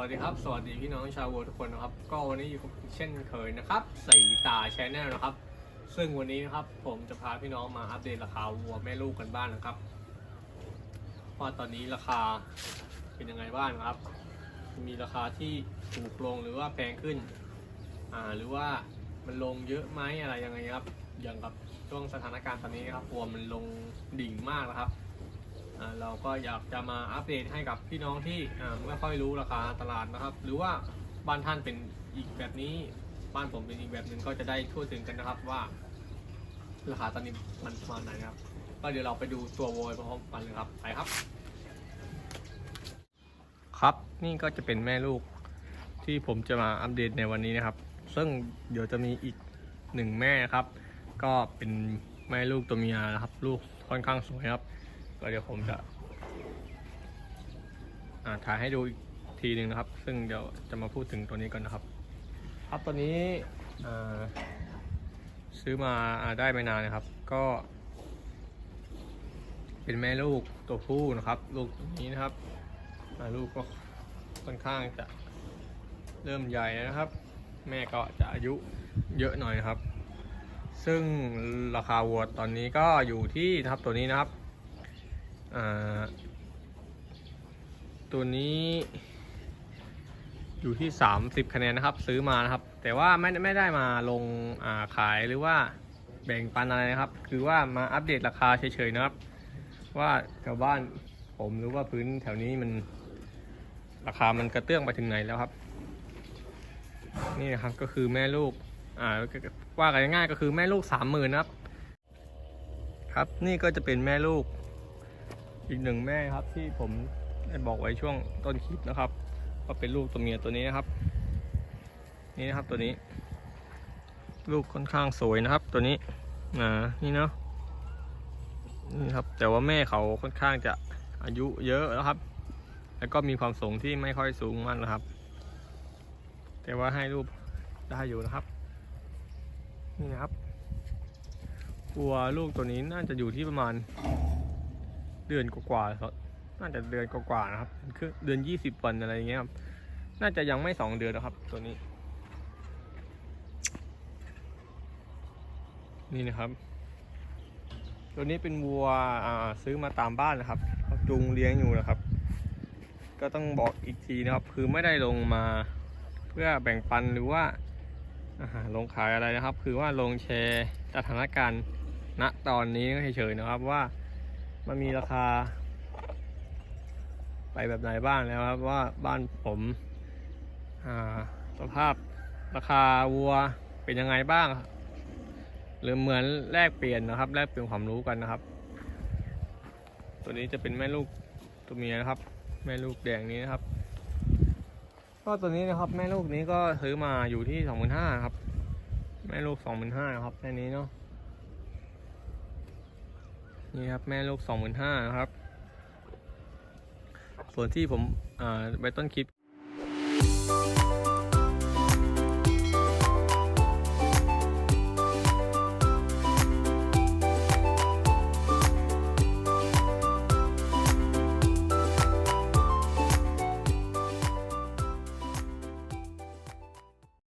วัสดีครับ สวัสดีพี่น้องชาววัวทุกคนนะครับ ก็วันนี้อยู่เช่นเคยนะครับสีตาชแนลนะครับ ซึ่งวันนี้นะครับผมจะพาพี่น้องมาอัปเดตราคาวัวแม่ลูกกันบ้างนะครับว่าตอนนี้ราคาเป็นยังไงบ้างครับ มีราคาที่ถูกลงหรือว่าแพงขึ้นอ่าหรือว่ามันลงเยอะไหมอะไรยังไงครับอย่างกับช่วงสถานการณ์ตอนนี้นครับวัวมันลงดิ่งมากนะครับ เราก็อยากจะมาอัปเดตให้กับพี่น้องที่ไม่ค่อยรู้ราคาตลาดนะครับ หรือว่าบ้านท่านเป็นอีกแบบนี้ บ้านผมเป็นอีกแบบหนึ่งก็จะได้ทั่วถึงกันนะครับว่า ราคาตอนนี้มันประมาณไหนนะครับก็เดี๋ยวเราไปดูตัวโวยพร้อมกันเลยครับไปครับ ครับนี่ก็จะเป็นแม่ลูกที่ผมจะมาอัปเดตในวันนี้นะครับ ซึ่งเดี๋ยวจะมีอีกหนึ่งแม่ครับ ก็เป็นแม่ลูกตัวเมียนะครับ ลูกค่อนข้างสวยครับ ก็เดี๋ยวผมจะถ่ายให้ดูอีกทีหนึ่งนะครับ ซึ่งเดี๋ยวจะมาพูดถึงตัวนี้ก่อนนะครับ ครับตัวนี้ซื้อมาอได้ไม่นานนะครับ ก็ เป็นแม่ลูกตัวผู้นะครับ ลูกตัวนี้นะครับลูกก็ค่อนข้างจะเริ่มใหญ่นะครับ แม่ก็จะอายุเยอะหน่อยนะครับ ซึ่งราคาวัวตอนนี้ก็อยู่ที่นะครับตัวนี้นะครับ ตัวนี้อยู่ที่ 30 คะแนนนะครับ ซื้อมานะครับ แต่ว่าไม่ไม่ได้มาลงาขายหรือว่าแบ่งปันอะไรนะครับ คือว่ามาอัปเดตราคาเฉยๆนะครับ ว่าแถวบ้านผมหรือว่าพื้นแถวนี้มันราคามันกระเตื้องไปถึงไหนแล้วครับ นี่นะครับก็คือแม่ลูกอ่าว่ากันง่ายๆก็คือแม่ลูกสามหมื่นนะครับ ครับนี่ก็จะเป็นแม่ลูก อีกหนึ่งแม่ครับที่ผมได้บอกไว้ช่วงต้นคลิปนะครับว่าเป็นลูกตัวเมียตัวนี้นะครับ นี่นะครับตัวนี้ ลูกค่อนข้างสวยนะครับ ตัวนี้อ่านี่เนาะนี่ครับ แต่ว่าแม่เขาค่อนข้างจะอายุเยอะแล้วครับ แล้วก็มีความสูงที่ไม่ค่อยสูงมากนะครับ แต่ว่าให้รูปได้อยู่นะครับ นี่นะครับวัวลูกตัวนี้น่าจะอยู่ที่ประมาณ เดือนกว่าๆครับน่าจะเดือนกว่าๆนะครับคือเดือนยี่สิบวันอะไรเงี้ยครับน่าจะยังไม่สองเดือนนะครับ ตัวนี้ นี่นะครับ ตัวนี้เป็นวัวซื้อมาตามบ้านนะครับเขาจูงเลี้ยงอยู่นะครับ ก็ต้องบอกอีกทีนะครับ คือไม่ได้ลงมาเพื่อแบ่งปันหรือว่าลงขายอะไรนะครับ คือว่าลงแชร์สถานการณ์ณตอนนี้เฉยๆนะครับว่า มันมีราคา ไปแบบไหนบ้างแล้วครับว่าบ้านผมสภาพราคาวัวเป็นยังไงบ้าง หรือเหมือนแลกเปลี่ยนนะครับแลกเปลี่ยนความรู้กันนะครับ ตัวนี้จะเป็นแม่ลูกตัวเมียนะครับ แม่ลูกแดงนี้นะครับ ก็ตัวนี้นะครับแม่ลูกนี้ก็ซื้อมาอยู่ที่สองหมื่นห้าครับ แม่ลูกสองหมื่นห้าครับแค่นี้เนาะ นี่ครับแม่ลูกสองหมื่นห้านะครับ ส่วนที่ผมอ่าไปต้นคลิป